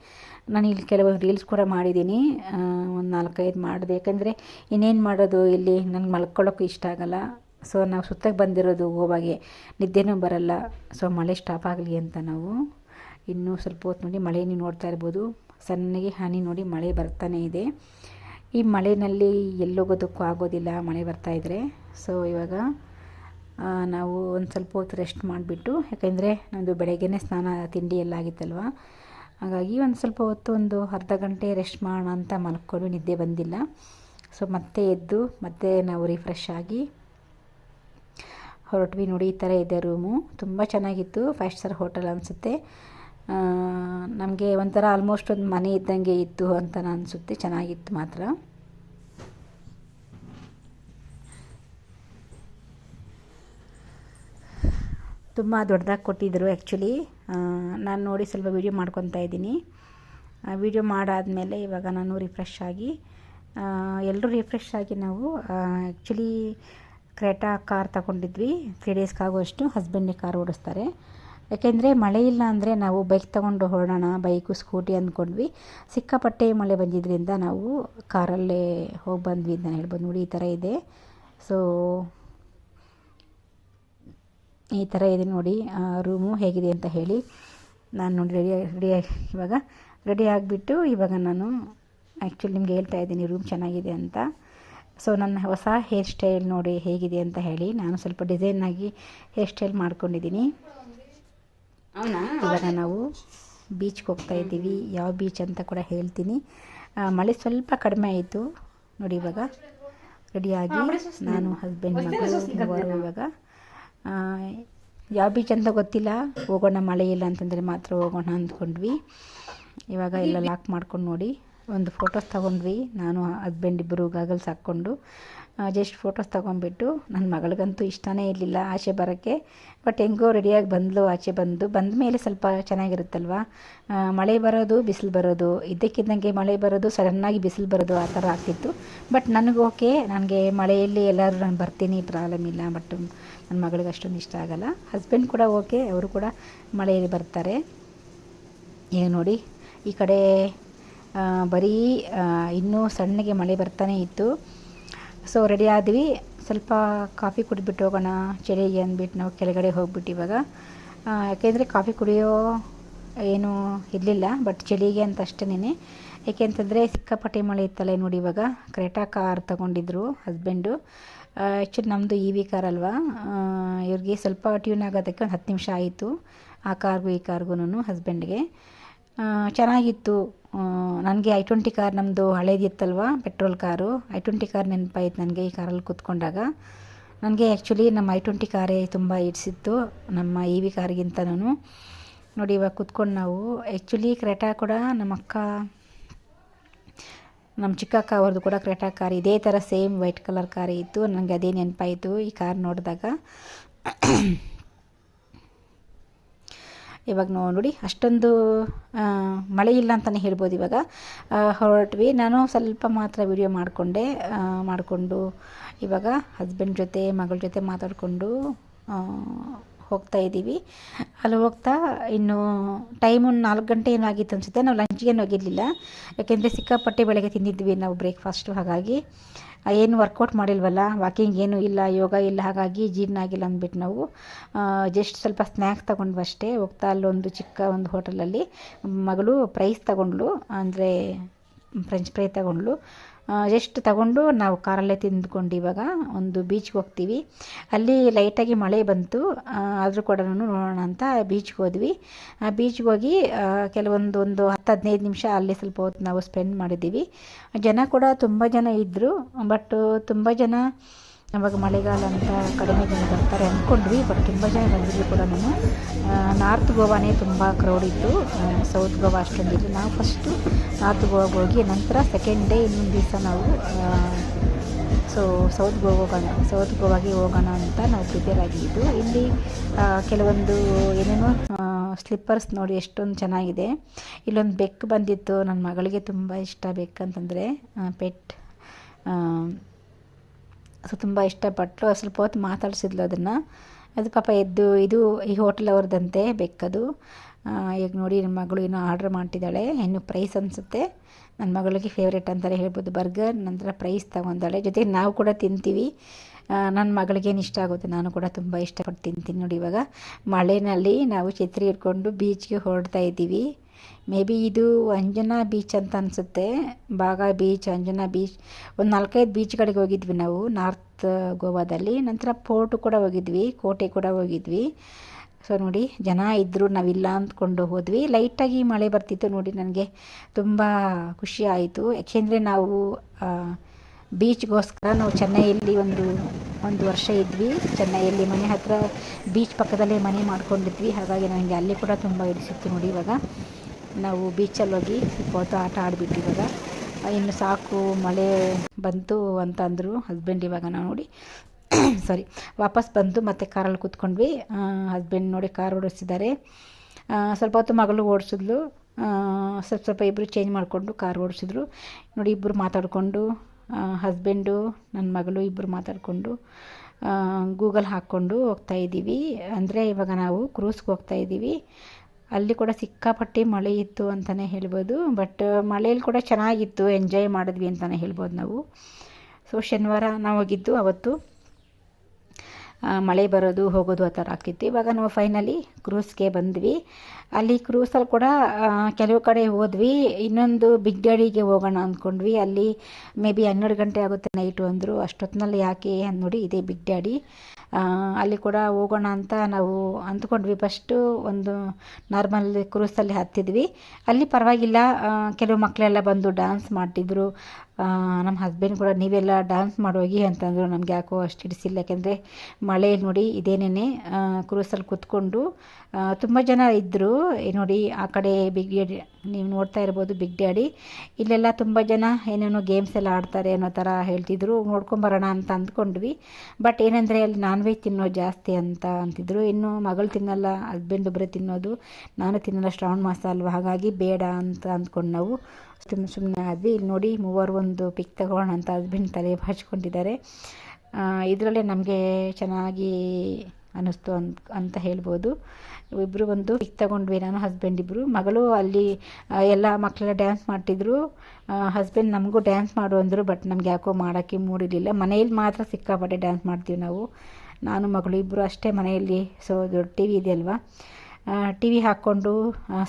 ನಾನು ಇಲ್ಲಿ ಕೆಲವೊಂದು ರೀಲ್ಸ್ ಕೂಡ ಮಾಡಿದ್ದೀನಿ. ಒಂದು ನಾಲ್ಕೈದು ಮಾಡಿದೆ. ಯಾಕಂದರೆ ಇನ್ನೇನು ಮಾಡೋದು ಇಲ್ಲಿ? ನನಗೆ ಮಲ್ಕೊಳ್ಳೋಕ್ಕೂ ಇಷ್ಟ ಆಗಲ್ಲ. ಸೊ ನಾವು ಸುತ್ತಕ್ಕೆ ಬಂದಿರೋದು ಗೋವಾಗೆ ನಿದ್ದೆನೂ ಬರಲ್ಲ. ಸೊ ಮಳೆ ಸ್ಟಾಪ್ ಆಗಲಿ ಅಂತ ನಾವು ಇನ್ನೂ ಸ್ವಲ್ಪ ಹೊತ್ತು ನೋಡಿ ಮಳೆ ನೀವು ನೋಡ್ತಾ ಇರ್ಬೋದು. ಸಣ್ಣಗೆ ಹನಿ ನೋಡಿ ಮಳೆ ಬರ್ತಾನೆ ಇದೆ. ಈ ಮಳೆಯಲ್ಲಿ ಎಲ್ಲೋಗೋದಕ್ಕೂ ಆಗೋದಿಲ್ಲ, ಮಳೆ ಬರ್ತಾ ಇದ್ದರೆ ಸೊ ಇವಾಗ ನಾವು ಒಂದು ಸ್ವಲ್ಪ ಹೊತ್ತು ರೆಸ್ಟ್ ಮಾಡಿಬಿಟ್ಟು, ಯಾಕೆಂದರೆ ನಮ್ಮದು ಬೆಳಗ್ಗೆ ಸ್ನಾನ ತಿಂಡಿ ಎಲ್ಲ ಆಗಿತ್ತಲ್ವ? ಹಾಗಾಗಿ ಒಂದು ಸ್ವಲ್ಪ ಹೊತ್ತು ಒಂದು ಅರ್ಧ ಗಂಟೆ ರೆಸ್ಟ್ ಮಾಡೋಣ ಅಂತ ಮಲ್ಕೊಂಡು ನಿದ್ದೆ ಬಂದಿಲ್ಲ. ಸೊ ಮತ್ತೆ ಎದ್ದು, ಮತ್ತೆ ನಾವು ರಿಫ್ರೆಶ್ ಆಗಿ ಹೊರಟ್ವಿ ನೋಡಿ ಈ ಥರ ಇದೆ ರೂಮು ತುಂಬ ಚೆನ್ನಾಗಿತ್ತು ಫೈವ್ ಸ್ಟಾರ್ ಹೋಟೆಲ್ ಅನಿಸುತ್ತೆ. ನಮಗೆ ಒಂಥರ ಆಲ್ಮೋಸ್ಟ್ ಒಂದು ಮನೆ ಇದ್ದಂಗೆ ಇತ್ತು ಅಂತ ಅನಿಸುತ್ತೆ ಚೆನ್ನಾಗಿತ್ತು ಮಾತ್ರ. ತುಂಬ ದೊಡ್ಡದಾಗಿ ಕೊಟ್ಟಿದ್ದರು ಆ್ಯಕ್ಚುಲಿ ನಾನು ನೋಡಿ ಸ್ವಲ್ಪ ವೀಡಿಯೋ ಮಾಡ್ಕೊತಾ ಇದ್ದೀನಿ. ವೀಡಿಯೋ ಮಾಡಾದಮೇಲೆ ಇವಾಗ ನಾನು ರಿಫ್ರೆಶ್ ಆಗಿ ಎಲ್ಲರೂ ರಿಫ್ರೆಶ್ ಆಗಿ ನಾವು ಆ್ಯಕ್ಚುಲಿ ಕ್ರೇಟಾ ಕಾರ್ ತಗೊಂಡಿದ್ವಿ. ತ್ರೀ ಡೇಸ್ಗಾಗುವಷ್ಟು ಹಸ್ಬೆಂಡೇ ಕಾರ್ ಓಡಿಸ್ತಾರೆ. ಯಾಕೆಂದರೆ ಮಳೆ ಇಲ್ಲ ಅಂದರೆ ನಾವು ಬೈಕ್ ತೊಗೊಂಡು ಹೊರಡೋಣ ಬೈಕು ಸ್ಕೂಟಿ ಅಂದ್ಕೊಂಡ್ವಿ ಸಿಕ್ಕಾಪಟ್ಟೆ ಮಳೆ ಬಂದಿದ್ದರಿಂದ ನಾವು ಕಾರಲ್ಲೇ ಹೋಗಿ ಬಂದ್ವಿ ಅಂತ ಹೇಳ್ಬೋದು. ನೋಡಿ ಈ ಥರ ಇದೆ. ಸೊ ಈ ಥರ ಇದೆ ನೋಡಿ. ರೂಮು ಹೇಗಿದೆ ಅಂತ ಹೇಳಿ ನಾನು ನೋಡಿ ರೆಡಿ ರೆಡಿ ಇವಾಗ ರೆಡಿ ಆಗಿಬಿಟ್ಟು ಇವಾಗ ನಾನು ಆ್ಯಕ್ಚುಲಿ ನಿಮ್ಗೆ ಹೇಳ್ತಾ ಇದ್ದೀನಿ ರೂಮ್ ಚೆನ್ನಾಗಿದೆ ಅಂತ. ಸೊ ನನ್ನ ಹೊಸ ಹೇರ್ ಸ್ಟೈಲ್ ನೋಡಿ ಹೇಗಿದೆ ಅಂತ ಹೇಳಿ ನಾನು ಸ್ವಲ್ಪ ಡಿಸೈನ್ ಆಗಿ ಹೇರ್ ಸ್ಟೈಲ್ ಮಾಡ್ಕೊಂಡಿದ್ದೀನಿ. ಇವಾಗ ನಾವು ಬೀಚ್ಗೆ ಹೋಗ್ತಾ ಇದ್ದೀವಿ. ಯಾವ ಬೀಚ್ ಅಂತ ಕೂಡ ಹೇಳ್ತೀನಿ. ಮಳೆ ಸ್ವಲ್ಪ ಕಡಿಮೆ ಆಯಿತು. ನೋಡಿ ಇವಾಗ ರೆಡಿಯಾಗಿ ನಾನು ಹಸ್ಬೆಂಡ್ ಮಗಳು ಇವಾಗ ಯಾವ ಬೀಚ್ ಅಂತ ಗೊತ್ತಿಲ್ಲ. ಹೋಗೋಣ, ಮಳೆ ಇಲ್ಲ ಅಂತಂದರೆ ಮಾತ್ರ ಹೋಗೋಣ ಅಂದ್ಕೊಂಡ್ವಿ. ಇವಾಗ ಎಲ್ಲ ಲಾಕ್ ಮಾಡ್ಕೊಂಡು ನೋಡಿ. ಒಂದು ಫೋಟೋಸ್ ತಗೊಂಡ್ವಿ. ನಾನು ಹಸ್ಬೆಂಡ್ ಇಬ್ಬರು ಗಾಗಲ್ಸ್ ಹಾಕ್ಕೊಂಡು. ಜಸ್ಟ್ ಫೋಟೋಸ್ ತೊಗೊಂಬಿಟ್ಟು ನನ್ನ ಮಗಳಿಗಂತೂ ಇಷ್ಟನೇ ಇರಲಿಲ್ಲ ಆಚೆ ಬರೋಕ್ಕೆ. ಬಟ್ ಹೆಂಗೋ ರೆಡಿಯಾಗಿ ಬಂದಳು ಆಚೆ ಬಂದು. ಬಂದ ಮೇಲೆ ಸ್ವಲ್ಪ ಚೆನ್ನಾಗಿರುತ್ತಲ್ವ? ಮಳೆ ಬರೋದು, ಬಿಸಿಲು ಬರೋದು. ಇದ್ದಕ್ಕಿದ್ದಂಗೆ ಮಳೆ ಬರೋದು, ಸಡನ್ನಾಗಿ ಬಿಸಿಲು ಬರೋದು ಆ ಥರ ಆಗ್ತಿತ್ತು. ಬಟ್ ನನಗೆ ಓಕೆ ನನಗೆ ಮಳೆಯಲ್ಲಿ ಎಲ್ಲರೂ ನಾನು ಬರ್ತೀನಿ, ಪ್ರಾಬ್ಲಮ್ ಇಲ್ಲ. ಬಟ್ ನನ್ನ ಮಗಳಿಗೆ ಅಷ್ಟೊಂದು ಇಷ್ಟ ಆಗಲ್ಲ. ಹಸ್ಬೆಂಡ್ ಕೂಡ ಓಕೆ ಅವರು ಕೂಡ ಮಳೆಯಲ್ಲಿ ಬರ್ತಾರೆ. ಈಗ ನೋಡಿ, ಈ ಕಡೆ ಬರೀ ಇನ್ನೂ ಸಣ್ಣಗೆ ಮಳೆ ಬರ್ತಾನೆ ಇತ್ತು. ಸೊ ರೆಡಿ ಆದ್ವಿ. ಸ್ವಲ್ಪ ಕಾಫಿ ಕುಡಿದ್ಬಿಟ್ಟು ಹೋಗೋಣ. ಚಳಿಗೆ ಅಂದ್ಬಿಟ್ಟು ನಾವು ಕೆಳಗಡೆ ಹೋಗ್ಬಿಟ್ಟು ಇವಾಗ. ಯಾಕೆಂದರೆ ಕಾಫಿ ಕುಡಿಯೋ ಏನು ಇರಲಿಲ್ಲ ಬಟ್ ಚಳಿಗೆ ಅಂತ ಅಷ್ಟೇನೆ ಏಕೆಂತಂದರೆ ಸಿಕ್ಕಾಪಟ್ಟೆ ಮಳೆ ಇತ್ತಲ್ಲ ನೋಡಿ ಇವಾಗ. ಕ್ರೇಟಾ ಕಾರ್ ತಗೊಂಡಿದ್ರು ಹಸ್ಬೆಂಡು ಆ್ಯಕ್ಚುಲಿ ನಮ್ಮದು ಇ ವಿ ಕಾರ್ ಅಲ್ವಾ? ಇವ್ರಿಗೆ ಸ್ವಲ್ಪ ಟ್ಯೂನ್ ಆಗೋದಕ್ಕೆ ಒಂದು ಹತ್ತು ನಿಮಿಷ ಆಯಿತು. ಆ ಕಾರ್ಗೂ ಈ ಕಾರ್ಗೂನು ಹಸ್ಬೆಂಡ್ಗೆ ಚೆನ್ನಾಗಿತ್ತು. ನನಗೆ ಐ ಟ್ವೆಂಟಿ ಕಾರ್ ನಮ್ಮದು ಹಳೇದಿತ್ತಲ್ವ petrol car I twenty car ನೆನಪಾಯ್ತು ನನಗೆ ಈ ಕಾರಲ್ಲಿ ಕೂತ್ಕೊಂಡಾಗ. ನನಗೆ ಆ್ಯಕ್ಚುಲಿ ನಮ್ಮ ಐ ಟ್ವೆಂಟಿ ಕಾರೇ ತುಂಬ ಹಿಡ್ಸಿತ್ತು, ನಮ್ಮ ಇ ವಿ ಕಾರ್ಗಿಂತನೂ ನೋಡಿ, ಇವಾಗ ಕೂತ್ಕೊಂಡು ನಾವು ಆ್ಯಕ್ಚುಲಿ ಕ್ರೆಟಾ ಕೂಡ ನಮ್ಮ ಅಕ್ಕ, ನಮ್ಮ ಚಿಕ್ಕಕ್ಕ ಅವ್ರದ್ದು ಕೂಡ ಕ್ರೆಟಾ ಕಾರ್ ಇದೇ ಥರ ಸೇಮ್ ವೈಟ್ ಕಲರ್ ಕಾರ್ ಇತ್ತು. ನನಗೆ ಅದೇ ನೆನಪಾಯಿತು ಈ ಕಾರ್ ನೋಡಿದಾಗ. ಇವಾಗ ನೋಡಿ, ಅಷ್ಟೊಂದು ಮಳೆ ಇಲ್ಲ ಅಂತಲೇ ಹೇಳ್ಬೋದು ಇವಾಗ. ಹೊರಟ್ವಿ. ನಾನು ಸ್ವಲ್ಪ ಮಾತ್ರ ವಿಡಿಯೋ ಮಾಡಿಕೊಂಡೆ. ಮಾಡಿಕೊಂಡು ಇವಾಗ ಹಸ್ಬೆಂಡ್ ಜೊತೆ, ಮಗಳ ಜೊತೆ ಮಾತಾಡಿಕೊಂಡು ಹೋಗ್ತಾ ಇದ್ದೀವಿ. ಅಲ್ಲಿ ಹೋಗ್ತಾ ಇನ್ನು ಟೈಮ್ ನಾಲ್ಕು ಗಂಟೆ ಏನೋ ಆಗಿತ್ತು ಅನಿಸುತ್ತೆ. ನಾವು ಲಂಚ್ಗೇನು ಹೋಗಿರಲಿಲ್ಲ. ಯಾಕೆಂದರೆ ಸಿಕ್ಕಾಪಟ್ಟೆ ಬೆಳಗ್ಗೆ ತಿಂದಿದ್ವಿ ನಾವು ಬ್ರೇಕ್ಫಾಸ್ಟು ಹಾಗಾಗಿ. ಏನು ವರ್ಕೌಟ್ ಮಾಡಿಲ್ವಲ್ಲ ವಾಕಿಂಗ್ ಏನೂ ಇಲ್ಲ, ಯೋಗ ಇಲ್ಲ, ಹಾಗಾಗಿ ಜೀರ್ಣ ಆಗಿಲ್ಲ ಅಂದ್ಬಿಟ್ಟು ನಾವು ಜಸ್ಟ್ ಸ್ವಲ್ಪ ಸ್ನ್ಯಾಕ್ಸ್ ತಗೊಂಡ್ವಿ ಅಷ್ಟೇ ಹೋಗ್ತಾ ಅಲ್ಲೊಂದು ಚಿಕ್ಕ ಒಂದು ಹೋಟೆಲಲ್ಲಿ ಮಗಳು ಪ್ರೈಸ್ ತಗೊಂಡ್ಳು, ಅಂದರೆ ಫ್ರೆಂಚ್ ಫ್ರೈ ತಗೊಂಡ್ಳು. ಜಸ್ಟ್ ತಗೊಂಡು ನಾವು ಕಾರಲ್ಲೇ ತಿಂದ್ಕೊಂಡು ಇವಾಗ ಒಂದು ಬೀಚ್ಗೆ ಹೋಗ್ತೀವಿ. ಅಲ್ಲಿ ಲೈಟಾಗಿ ಮಳೆ ಬಂತು. ಆದರೂ ಕೂಡ ನೋಡೋಣ ಅಂತ ಬೀಚ್ಗೆ ಹೋದ್ವಿ. ಆ ಬೀಚ್ಗೆ ಹೋಗಿ ಕೆಲವೊಂದು ಒಂದು ಹತ್ತು, ಹದಿನೈದು ನಿಮಿಷ ಅಲ್ಲಿ ಸ್ವಲ್ಪ ಹೊತ್ತು ನಾವು ಸ್ಪೆಂಡ್ ಮಾಡಿದ್ದೀವಿ. ಜನ ಕೂಡ ತುಂಬ ಜನ ಇದ್ದರು ಬಟ್ ತುಂಬ ಜನ ಅವಾಗ ಮಳೆಗಾಲ ಅಂತ ಕಡಿಮೆ ಜನ ಬರ್ತಾರೆ ಅಂದ್ಕೊಂಡ್ವಿ ಬಟ್ ತುಂಬ ಜನ ಬಂದಿದ್ವಿ ಕೂಡ ನಾನು. ನಾರ್ತ್ ಗೋವಾನೇ ತುಂಬ ಕ್ರೌಡ್ ಇತ್ತು. ಸೌತ್ ಗೋವಾ ಅಷ್ಟೊಂದಿತ್ತು ನಾವು ಫಸ್ಟು ನಾರ್ತ್ ಗೋವಾಗೆ ಹೋಗಿ ನಂತರ ಸೆಕೆಂಡ್ ಡೇ ಇನ್ನೊಂದು ದಿವಸ ನಾವು ಸೊ ಸೌತ್ ಗೋವಾ ಹೋಗೋಣ ಸೌತ್ ಗೋವಾಗೆ ಹೋಗೋಣ ಅಂತ ನಾವು ಪ್ರಿಪೇರ್ ಆಗಿದ್ದು. ಇಲ್ಲಿ ಕೆಲವೊಂದು ಏನೇನೋ ಸ್ಲಿಪ್ಪರ್ಸ್ ನೋಡಿ ಎಷ್ಟೊಂದು ಚೆನ್ನಾಗಿದೆ. ಇಲ್ಲೊಂದು ಬೆಕ್ಕು ಬಂದಿತ್ತು. ನನ್ನ ಮಗಳಿಗೆ ತುಂಬ ಇಷ್ಟ ಬೆಕ್ಕಂತಂದರೆ ಪೆಟ್ ಸೊ ತುಂಬ ಇಷ್ಟಪಟ್ಟಳು ಸ್ವಲ್ಪ ಹೊತ್ತು ಮಾತಾಡಿಸಿದ್ಲು ಅದನ್ನು. ಅದು ಪಾಪ ಎದ್ದು ಇದು ಈ ಹೋಟೆಲ್ ಅವ್ರದ್ದಂತೆ ಬೆಕ್ಕದು ಈಗ ನೋಡಿ ನನ್ನ ಮಗಳು ಏನೋ ಆರ್ಡ್ರ್ ಮಾಡ್ತಿದ್ದಾಳೆ. ಇನ್ನು ಪ್ರೈಸ್ ಅನಿಸುತ್ತೆ. ನನ್ನ ಮಗಳಿಗೆ ಫೇವ್ರೇಟ್ ಅಂತಲೇ ಹೇಳ್ಬೋದು ಬರ್ಗರ್ ನಂತರ ಪ್ರೈಸ್ ತಗೊಂಡಾಳೆ. ಜೊತೆಗೆ ನಾವು ಕೂಡ ತಿಂತೀವಿ. ನನ್ನ ಮಗಳಿಗೇನು ಇಷ್ಟ ಆಗುತ್ತೆ? ನಾನು ಕೂಡ ತುಂಬ ಇಷ್ಟಪಟ್ಟು ತಿಂತೀನಿ ನೋಡಿ ಇವಾಗ. ಮಳೆಯಲ್ಲಿ ನಾವು ಛತ್ರಿ ಹಿಡ್ಕೊಂಡು ಬೀಚ್ಗೆ ಹೊರಡ್ತಾ ಇದ್ದೀವಿ. ಮೇ ಬಿ ಇದು ಅಂಜನಾ ಬೀಚ್ ಅಂತ ಅನಿಸುತ್ತೆ. ಬಾಗ ಬೀಚ್ ಅಂಜನಾ ಬೀಚ್ ಒಂದು ನಾಲ್ಕೈದು ಬೀಚ್ಗಳಿಗೆ ಹೋಗಿದ್ವಿ ನಾವು ನಾರ್ತ್ ಗೋವಾದಲ್ಲಿ ನಂತರ ಪೋರ್ಟು ಕೂಡ ಹೋಗಿದ್ವಿ, ಕೋಟೆ ಕೂಡ ಹೋಗಿದ್ವಿ. ಸೊ ನೋಡಿ, ಜನ ಇದ್ದರು ನಾವಿಲ್ಲ ಅಂದ್ಕೊಂಡು ಹೋದ್ವಿ. ಲೈಟಾಗಿ ಮಳೆ ಬರ್ತಿತ್ತು ನೋಡಿ, ನನಗೆ ತುಂಬ ಖುಷಿ ಆಯಿತು. ಯಾಕೆಂದರೆ ನಾವು ಬೀಚ್ಗೋಸ್ಕರ ನಾವು ಚೆನ್ನೈಯಲ್ಲಿ ಒಂದು ಒಂದು ವರ್ಷ ಇದ್ವಿ. ಚೆನ್ನೈಯಲ್ಲಿ ಮನೆ ಹತ್ರ ಬೀಚ್ ಪಕ್ಕದಲ್ಲೇ ಮನೆ ಮಾಡ್ಕೊಂಡಿದ್ವಿ. ಹಾಗಾಗಿ ನನಗೆ ಅಲ್ಲಿ ಕೂಡ ತುಂಬ ಹಿಡಿಸಿತ್ತು ನೋಡಿ ಇವಾಗ. ನಾವು ಬೀಚಲ್ಲಿ ಹೋಗಿ ಸ್ವಲ್ಪ ಹೊತ್ತು ಆಟ ಆಡಿಬಿಟ್ಟು ಇವಾಗ. ಇನ್ನು ಸಾಕು, ಮಳೆ ಬಂತು ಅಂತಂದರು ಹಸ್ಬೆಂಡ್ ಇವಾಗ ನಾವು ನೋಡಿ. ಸಾರಿ ವಾಪಸ್ ಬಂದು ಮತ್ತೆ ಕಾರಲ್ಲಿ ಕೂತ್ಕೊಂಡ್ವಿ. ಹಸ್ಬೆಂಡ್ ನೋಡಿ ಕಾರ್ ಓಡಿಸಿದ್ದಾರೆ ಸ್ವಲ್ಪ ಹೊತ್ತು ಮಗಳು ಓಡಿಸಿದ್ಲು. ಸ್ವಲ್ಪ ಸ್ವಲ್ಪ ಇಬ್ಬರು ಚೇಂಜ್ ಮಾಡಿಕೊಂಡು ಕಾರ್ ಓಡಿಸಿದ್ರು. ನೋಡಿ ಇಬ್ಬರು ಮಾತಾಡಿಕೊಂಡು ಹಸ್ಬೆಂಡು ನನ್ನ ಮಗಳು ಇಬ್ಬರು ಮಾತಾಡಿಕೊಂಡು ಗೂಗಲ್ ಹಾಕ್ಕೊಂಡು ಹೋಗ್ತಾ ಇದ್ದೀವಿ. ಅಂದರೆ ಇವಾಗ ನಾವು ಕ್ರೂಸ್ಗೆ ಹೋಗ್ತಾ ಇದ್ದೀವಿ. ಅಲ್ಲಿ ಕೂಡ ಸಿಕ್ಕಾಪಟ್ಟೆ ಮಳೆ ಇತ್ತು ಅಂತಲೇ ಹೇಳ್ಬೋದು. ಬಟ್ ಮಳೆಯಲ್ಲಿ ಕೂಡ ಚೆನ್ನಾಗಿತ್ತು. ಎಂಜಾಯ್ ಮಾಡಿದ್ವಿ ಅಂತಲೇ ಹೇಳ್ಬೋದು ನಾವು. ಸೊ ಶನಿವಾರ ನಾವು ಹೋಗಿದ್ದು ಅವತ್ತು. ಮಳೆ ಬರೋದು, ಹೋಗೋದು ಆ ಥರ ಆಗ್ತಿತ್ತು. ಇವಾಗ ನಾವು ಫೈನಲಿ ಕ್ರೂಸ್ಗೆ ಬಂದ್ವಿ. ಅಲ್ಲಿ ಕ್ರೂಸಲ್ಲಿ ಕೂಡ ಕೆಲವು ಕಡೆ ಹೋದ್ವಿ. ಇನ್ನೊಂದು ಬಿಗ್ ಡ್ಯಾಡಿಗೆ ಹೋಗೋಣ ಅಂದ್ಕೊಂಡ್ವಿ ಅಲ್ಲಿ ಮೇ ಬಿ ಹನ್ನೆರಡು ಗಂಟೆ ಆಗುತ್ತೆ ನೈಟು ಅಂದರು. ಅಷ್ಟೊತ್ತಿನಲ್ಲಿ ಯಾಕೆ ನೋಡಿ ಇದೇ ಬಿಗ್ ಡ್ಯಾಡಿ ಅಲ್ಲಿ ಕೂಡ ಹೋಗೋಣ ಅಂತ ನಾವು ಅಂದ್ಕೊಂಡ್ವಿ. ಫಸ್ಟು ಒಂದು ನಾರ್ಮಲ್ ಕ್ರೂಸಲ್ಲಿ ಹತ್ತಿದ್ವಿ. ಅಲ್ಲಿ ಪರವಾಗಿಲ್ಲ ಕೆಲವು ಮಕ್ಕಳೆಲ್ಲ ಬಂದು ಡ್ಯಾನ್ಸ್ ಮಾಡ್ತಿದ್ರು. ನಮ್ಮ ಹಸ್ಬೆಂಡ್ ಕೂಡ ನೀವೆಲ್ಲ ಡ್ಯಾನ್ಸ್ ಮಾಡೋಗಿ ಅಂತಂದರು ನಮ್ಗೆ ಯಾಕೋ ಅಷ್ಟು ಹಿಡಿಸಿಲ್ಲ. ಯಾಕೆಂದರೆ ಮಳೆ ನೋಡಿ ಇದೇನೇ ಕ್ರೂಸಲ್ಲಿ ಕೂತ್ಕೊಂಡು ತುಂಬ ಜನ ಇದ್ದರು ನೋಡಿ ಆ ಕಡೆ ಬಿಗ್ ಡ್ಯಾಡಿ ನೀವು ನೋಡ್ತಾ ಇರ್ಬೋದು ಬಿಗ್ ಡ್ಯಾಡಿ ಇಲ್ಲೆಲ್ಲ ತುಂಬ ಜನ ಏನೇನೋ ಗೇಮ್ಸ್ ಎಲ್ಲ ಆಡ್ತಾರೆ ಅನ್ನೋ ಥರ ಹೇಳ್ತಿದ್ರು. ನೋಡ್ಕೊಂಬರೋಣ ಅಂತ ಅಂದ್ಕೊಂಡ್ವಿ. ಬಟ್ ಏನಂದರೆ ಅಲ್ಲಿ ನಾನ್ ವೆಜ್ ತಿನ್ನೋದು ಜಾಸ್ತಿ ಅಂತ ಅಂತಿದ್ರು. ಇನ್ನು ಮಗಳು ತಿನ್ನಲ್ಲ ಹಸ್ಬೆಂಡ್ ಒಬ್ಬರೇ ತಿನ್ನೋದು. ನಾನು ತಿನ್ನಲ್ಲ, ಶ್ರಾವಣ ಮಾಸ ಅಲ್ವಾ? ಹಾಗಾಗಿ ಬೇಡ ಅಂತ ಅಂದ್ಕೊಂಡು ನಾವು ಸುಮ್ಮನೆ ಸುಮ್ಮನೆ ಆದ್ವಿ. ಇಲ್ಲಿ ನೋಡಿ ಮೂವರು ಒಂದು ಪಿಕ್ ತಗೊಳ್ಳೋಣ ಅಂತ ಹಸ್ಬೆಂಡ್ ತಲೆ ಹಚ್ಕೊಂಡಿದ್ದಾರೆ ಇದರಲ್ಲೇ ನಮಗೆ ಚೆನ್ನಾಗಿ ಅನ್ನಿಸ್ತು ಅಂತ ಅಂತ ಹೇಳ್ಬೋದು. ಇಬ್ಬರು ಒಂದು ಪಿಕ್ ತಗೊಂಡ್ವಿ ನಾನು ಹಸ್ಬೆಂಡ್ ಇಬ್ಬರು ಮಗಳು ಅಲ್ಲಿ ಎಲ್ಲ ಮಕ್ಕಳೆಲ್ಲ ಡ್ಯಾನ್ಸ್ ಮಾಡ್ತಿದ್ರು. ಹಸ್ಬೆಂಡ್ ನಮಗೂ ಡ್ಯಾನ್ಸ್ ಮಾಡು ಅಂದರು ಬಟ್ ನಮ್ಗೆ ಯಾಕೋ ಮಾಡೋಕ್ಕೆ ಮೂಡಿರಲಿಲ್ಲ. ಮನೆಯಲ್ಲಿ ಮಾತ್ರ ಸಿಕ್ಕಾಪಟ್ಟೆ ಡ್ಯಾನ್ಸ್ ಮಾಡ್ತೀವಿ ನಾವು. ನಾನು, ಮಗಳು ಇಬ್ಬರು ಅಷ್ಟೇ ಮನೆಯಲ್ಲಿ. ಸೊ ದೊಡ್ಡ ಟಿ ವಿ ಇದೆಯಲ್ವಾ ಟಿ ವಿ ಹಾಕ್ಕೊಂಡು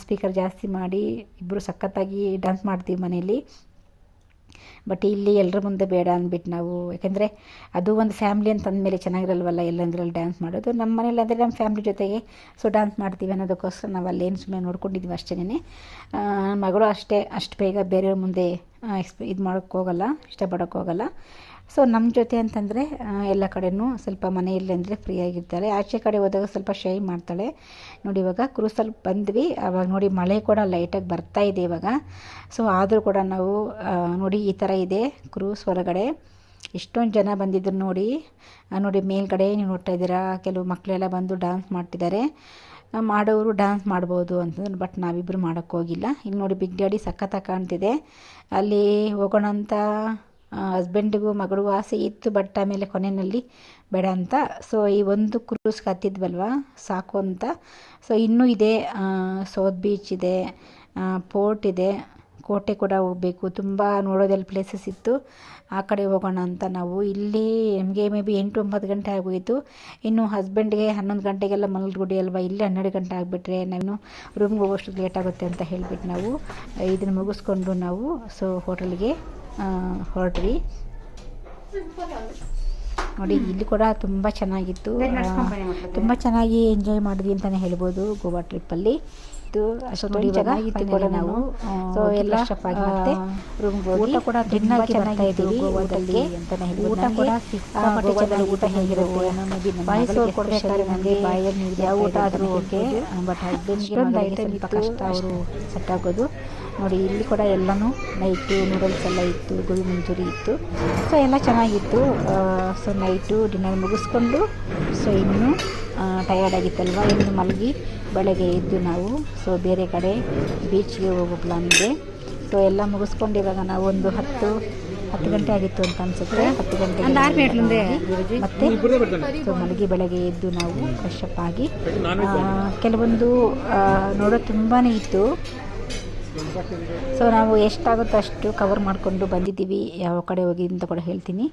ಸ್ಪೀಕರ್ ಜಾಸ್ತಿ ಮಾಡಿ ಇಬ್ಬರು ಸಖತ್ತಾಗಿ ಡ್ಯಾನ್ಸ್ ಮಾಡ್ತೀವಿ ಮನೆಯಲ್ಲಿ. ಬಟ್ ಇಲ್ಲಿ ಎಲ್ಲರ ಮುಂದೆ ಬೇಡ ಅಂದ್ಬಿಟ್ಟು ನಾವು. ಯಾಕೆಂದರೆ ಅದು ಒಂದು ಫ್ಯಾಮ್ಲಿ ಅಂತ ಅಂದಮೇಲೆ ಚೆನ್ನಾಗಿರಲ್ವಲ್ಲ ಎಲ್ಲಂದ್ರಲ್ಲಿ ಡ್ಯಾನ್ಸ್ ಮಾಡೋದು. ನಮ್ಮ ಮನೇಲಿ ಅಂದರೆ ನಮ್ಮ ಫ್ಯಾಮ್ಲಿ ಜೊತೆಗೆ ಸೊ ಡ್ಯಾನ್ಸ್ ಮಾಡ್ತೀವಿ ಅನ್ನೋದಕ್ಕೋಸ್ಕರ ನಾವು ಅಲ್ಲೇನು ಸುಮ್ಮನೆ ನೋಡ್ಕೊಂಡಿದ್ವಿ ಅಷ್ಟೇ ಮಗಳು ಅಷ್ಟೇ, ಅಷ್ಟು ಬೇಗ ಬೇರೆಯವ್ರ ಮುಂದೆ ಎಕ್ಸ್ಪ್ ಇದು ಮಾಡೋಕ್ಕೋಗಲ್ಲ ಇಷ್ಟಪಡೋಕ್ಕೋಗಲ್ಲ ಸೊ ನಮ್ಮ ಜೊತೆ ಅಂತಂದರೆ ಎಲ್ಲ ಕಡೆಯೂ ಸ್ವಲ್ಪ ಮನೆಯಲ್ಲಿ ಅಂದರೆ ಫ್ರೀ ಆಗಿರ್ತಾಳೆ ಆಚೆ ಕಡೆ ಹೋದಾಗ ಸ್ವಲ್ಪ ಶೈ ಮಾಡ್ತಾಳೆ. ನೋಡಿ ಇವಾಗ ಕ್ರೂಸಲ್ಲಿ ಬಂದ್ವಿ. ಆವಾಗ ನೋಡಿ ಮಳೆ ಕೂಡ ಲೈಟಾಗಿ ಬರ್ತಾ ಇದೆ ಇವಾಗ. ಸೊ ಆದರೂ ಕೂಡ ನಾವು ನೋಡಿ ಈ ಥರ ಇದೆ ಕ್ರೂಸ್ ಹೊರಗಡೆ. ಎಷ್ಟೊಂದು ಜನ ಬಂದಿದ್ರು ನೋಡಿ. ನೋಡಿ ಮೇಲ್ಗಡೆ ನೀವು ನೋಡ್ತಾ ಇದ್ದೀರಾ, ಕೆಲವು ಮಕ್ಕಳೆಲ್ಲ ಬಂದು ಡ್ಯಾನ್ಸ್ ಮಾಡ್ತಿದ್ದಾರೆ. ಮಾಡೋರು ಡ್ಯಾನ್ಸ್ ಮಾಡ್ಬೋದು ಅಂತಂದ್ರೆ ಬಟ್ ನಾವಿಬ್ಬರು ಮಾಡೋಕ್ಕೋಗಿಲ್ಲ ಇಲ್ಲಿ ನೋಡಿ ಬಿಗ್ ಡ್ಯಾಡಿ ಸಖತ್ತಾಗಿ ಕಾಣ್ತಿದೆ. ಅಲ್ಲಿ ಹೋಗೋಣ ಅಂತ ಹಸ್ಬೆಂಡಿಗೂ ಮಗಳಿಗೂ ಆಸೆ ಇತ್ತು ಬಟ್ ಆಮೇಲೆ ಕೊನೆಯಲ್ಲಿ ಬೇಡ ಅಂತ. ಸೊ ಈ ಒಂದು ಕ್ರೂಸ್ ಹತ್ತಿದ್ವಲ್ವ ಸಾಕು ಅಂತ. ಸೊ ಇನ್ನೂ ಇದೆ. ಸೌತ್ ಬೀಚ್ ಇದೆ ಪೋರ್ಟ್ ಇದೆ. ಕೋಟೆ ಕೂಡ ಹೋಗಬೇಕು. ತುಂಬ ನೋಡೋದೆಲ್ಲ ಪ್ಲೇಸಸ್ ಇತ್ತು. ಆ ಕಡೆ ಹೋಗೋಣ ಅಂತ ನಾವು. ಇಲ್ಲಿ ನಮಗೆ ಮೇ ಬಿ ಎಂಟು ಒಂಬತ್ತು ಗಂಟೆ ಆಗೋಯಿತು. ಇನ್ನು ಹಸ್ಬೆಂಡ್ಗೆ ಹನ್ನೊಂದು ಗಂಟೆಗೆಲ್ಲ ಮಲ್ಗುಡಿ ಅಲ್ವಾ? ಇಲ್ಲಿ ಹನ್ನೆರಡು ಗಂಟೆ ಆಗಿಬಿಟ್ರೆ ನಾನು ರೂಮ್ಗೆ ಹೋಗೋಷ್ಟು ಲೇಟ್ ಆಗುತ್ತೆ ಅಂತ ಹೇಳಿಬಿಟ್ಟು ನಾವು ಇದನ್ನು ಮುಗಿಸ್ಕೊಂಡು ನಾವು ಸೊ ಹೋಟೆಲ್ಗೆ ಹೊರಟ್ವಿ. ನೋಡಿ ಇಲ್ಲಿ ಕೂಡ ತುಂಬ ಚೆನ್ನಾಗಿತ್ತು. ತುಂಬ ಚೆನ್ನಾಗಿ ಎಂಜಾಯ್ ಮಾಡಿದ್ವಿ ಅಂತಲೇ ಹೇಳ್ಬೋದು ಗೋವಾ ಟ್ರಿಪ್ಪಲ್ಲಿ ಇದು ಅಷ್ಟೊಂದು ಕೂಡ ನಾವು. ಸೊ ಎಲ್ಲ ಮತ್ತೆ ರೂಮ್ಗೆ ಊಟ ಕೂಡ ತುಂಬ ಇದ್ದೀವಿ ಗೋವಾದಲ್ಲಿ ಅಂತಲೇ ಹೇಳ್ಬೋದು. ಊಟ ಕೂಡ ಸಿಕ್ಕಾಪಟ್ಟೆ ಚೆನ್ನಾಗಿ ಊಟ ಹೇಗಿರುತ್ತೆ? ಬಾಯಿ ಕೊಡಬೇಕಾದ್ರೆ ನನಗೆ ಬಾಯಲ್ಲಿ ನೀರು ಯಾವ ಊಟ ಆದರೂ ಓಕೆ. ಬಟ್ ಹಸ್ಬೆಂಡ್ಗೆ ಐಟಮ್ ಸ್ವಲ್ಪ ಕಷ್ಟ ಅವರು ಸೆಟ್ ಆಗೋದು. ನೋಡಿ ಇಲ್ಲಿ ಕೂಡ ಎಲ್ಲನೂ ನೈಟು ನೂಡಲ್ಸ್ ಎಲ್ಲ ಇತ್ತು ಗೋಬಿ ಮಂಚೂರಿ ಇತ್ತು. ಸೊ ಎಲ್ಲ ಚೆನ್ನಾಗಿತ್ತು. ಸೊ ನೈಟು ಡಿನ್ನರ್ ಮುಗಿಸ್ಕೊಂಡು ಸೊ ಇನ್ನು ಟಯರ್ಡ್ ಆಗಿತ್ತಲ್ವ? ಇನ್ನು ಮಲಗಿ ಬೆಳಗ್ಗೆ ಎದ್ದು ನಾವು ಸೊ ಬೇರೆ ಕಡೆ ಬೀಚ್ಗೆ ಹೋಗೋ ಪ್ಲಾನ್ ಇದೆ. ಸೊ ಎಲ್ಲ ಮುಗಿಸ್ಕೊಂಡು ಇವಾಗ ನಾವು ಒಂದು ಹತ್ತು ಹತ್ತು ಗಂಟೆ ಆಗಿತ್ತು ಅಂತ ಅನ್ಸುತ್ತೆ. ಹತ್ತು ಗಂಟೆ ಮತ್ತೆ ಸೊ ಮಲಗಿ ಬೆಳಗ್ಗೆ ಎದ್ದು ನಾವು ಫ್ರೆಶ್ ಅಪ್ ಆಗಿ ಕೆಲವೊಂದು ನೋಡೋ ತುಂಬಾ ಇತ್ತು. ಸೊ ನಾವು ಎಷ್ಟಾಗುತ್ತೋ ಅಷ್ಟು ಕವರ್ ಮಾಡಿಕೊಂಡು ಬಂದಿದ್ದೀವಿ. ಯಾವ ಕಡೆ ಹೋಗಿ ಅಂತ ಕೂಡ ಹೇಳ್ತೀನಿ.